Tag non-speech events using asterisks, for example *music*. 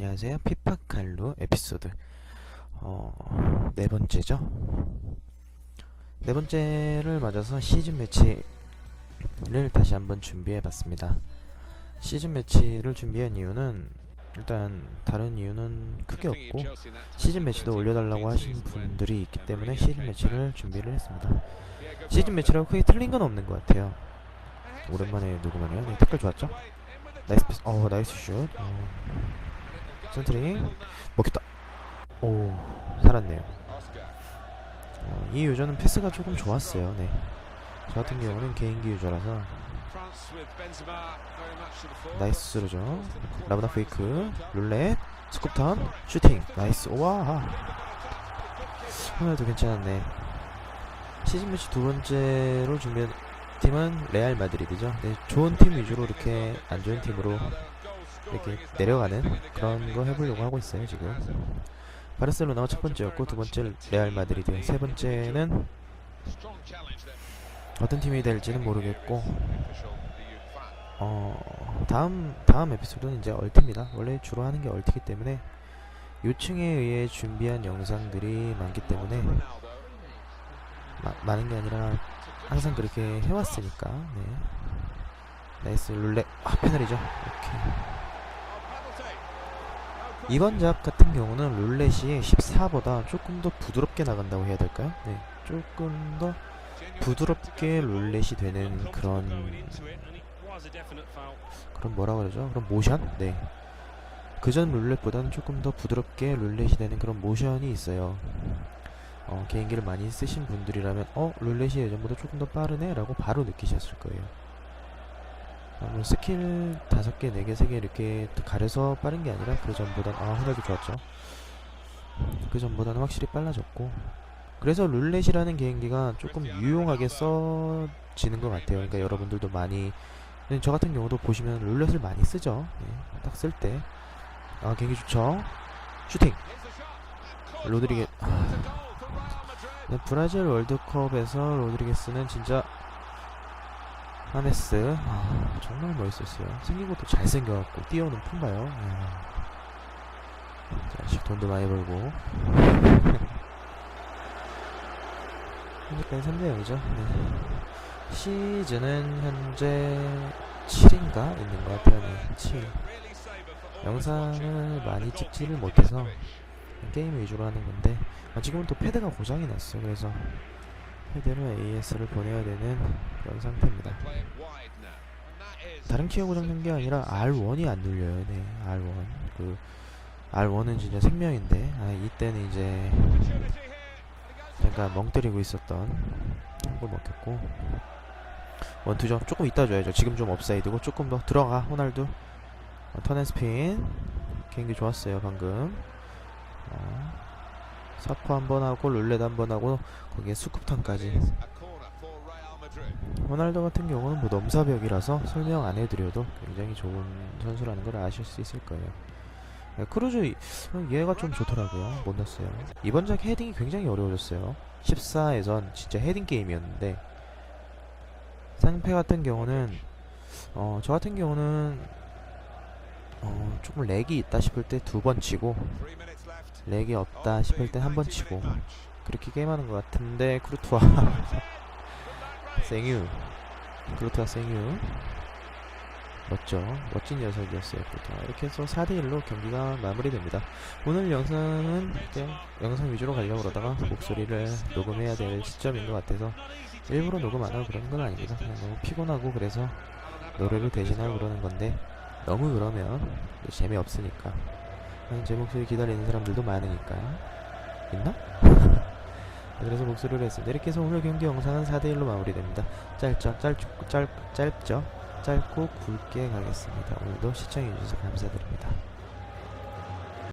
안녕하세요. 피파칼루 에피소드 어, 네 번째죠. 네 번째를 맞아서 시즌 매치를 다시 한번 준비해봤습니다. 시즌 매치를 준비한 이유는 일단 다른 이유는 크게 없고 시즌 매치도 올려달라고 하신 분들이 있기 때문에 시즌 매치를 준비를 했습니다. 시즌 매치라고 크게 틀린 건 없는 것 같아요. 오랜만에 녹음하네요. 네, 댓글 좋았죠? 나이스 패스. 어, 나이스 슛. 어. 센트링 먹혔다. 오, 살았네요. 어, 이 유저는 패스가 조금 좋았어요. 네. 저 같은 경우는 개인기 유저라서 나이스 스루죠. 라브나 페이크, 룰렛, 스쿱턴, 슈팅, 나이스. 와. 오늘도 괜찮았네. 시즌 매치 두 번째로 준비한 팀은 레알 마드리드죠. 네, 좋은 팀 위주로 이렇게 안 좋은 팀으로 이렇게 내려가는 그런 거 해보려고 하고 있어요 지금. 바르셀로나가 첫 번째였고 두 번째 레알 마드리드, 세 번째는 어떤 팀이 될지는 모르겠고 어 다음 다음 에피소드는 이제 얼티입니다. 원래 주로 하는 게 얼티기 때문에 요청에 의해 준비한 영상들이 많기 때문에 마, 많은 게 아니라 항상 그렇게 해왔으니까 네. 나이스 룰렛 아 페널이죠 이렇게 이번 잡 같은 경우는 룰렛이 14보다 조금 더 부드럽게 나간다고 해야 될까요? 네, 조금 더 부드럽게 룰렛이 되는 그런 그런 뭐라 그러죠? 그런 모션? 네. 그전 룰렛보다는 조금 더 부드럽게 룰렛이 되는 그런 모션이 있어요. 어, 개인기를 많이 쓰신 분들이라면 어 룰렛이 예전보다 조금 더 빠르네 라고 바로 느끼셨을 거예요 아, 뭐 스킬 다섯 개, 네 개, 세개 이렇게 가려서 빠른 게 아니라 그 전보단 아 호날두 좋았죠. 그 전보다는 확실히 빨라졌고. 그래서 룰렛이라는 개인기가 조금 유용하게 써지는 것 같아요. 그러니까 여러분들도 많이 네, 저 같은 경우도 보시면 룰렛을 많이 쓰죠. 네, 딱쓸 때. 아 개인기 좋죠? 슈팅! 로드리게 아, 네, 브라질 월드컵에서 로드리게스는 진짜 하네스 아, 정말 멋있었어요. 생긴 것도 잘생겨갖고 뛰어오는 품바요. 자식 돈도 많이 벌고 현재까지 3대 0이죠. 네. 시즌은 현재 7인가 있는 것 같아요. 네, 7. 영상을 많이 찍지를 못해서 게임 위주로 하는 건데 아, 지금은 또 패드가 고장이 났어 그래서 패드로 AS를 보내야 되는 그런 상태입니다. 다른 키가 고장난 게 아니라 R1이 안 눌려요. 네 R1. 그 R1은 진짜 생명인데 아 이때는 이제 잠깐 멍 때리고 있었던 한골 먹혔고 원투점 조금 이따 줘야죠. 지금 좀 업사이드고 조금 더 들어가 호날두. 어, 턴앤스핀. 개인기 좋았어요 방금. 어, 사포 한 번 하고 룰렛 한 번 하고 거기에 수급탄까지. 호날두 같은 경우는 뭐 넘사벽이라서 설명 안 해드려도 굉장히 좋은 선수라는 걸 아실 수 있을 거예요. 네, 크루즈 어, 얘가 좀 좋더라고요. 못 넣었어요. 이번 작 헤딩이 굉장히 어려워졌어요. 14에선 진짜 헤딩 게임이었는데 상패 같은 경우는 어, 저 같은 경우는 어, 조금 렉이 있다 싶을 때 두 번 치고 렉이 없다 싶을 때한번 치고 그렇게 게임하는 것 같은데 크루트와 *laughs* *laughs* 생유. 크루트와 생유. 멋져. 멋진 녀석이었어요 크루트와 이렇게 해서 4대1로 경기가 마무리됩니다. 오늘 영상은 그냥 영상 위주로 가려고 그러다가 목소리를 녹음해야 될 시점인 것 같아서 일부러 녹음 안 하고 그러는 건 아닙니다. 그냥 너무 피곤하고 그래서 노래를 대신하고 그러는 건데 너무 그러면 재미없으니까 제 목소리 기다리는 사람들도 많으니까 있나? *laughs* 그래서 목소리를 했습니다 이렇게 해서 오늘 경기 영상은 4대1로 마무리됩니다 짧죠? 짧, 짧, 짧죠? 짧고 굵게 가겠습니다 오늘도 시청해주셔서 감사드립니다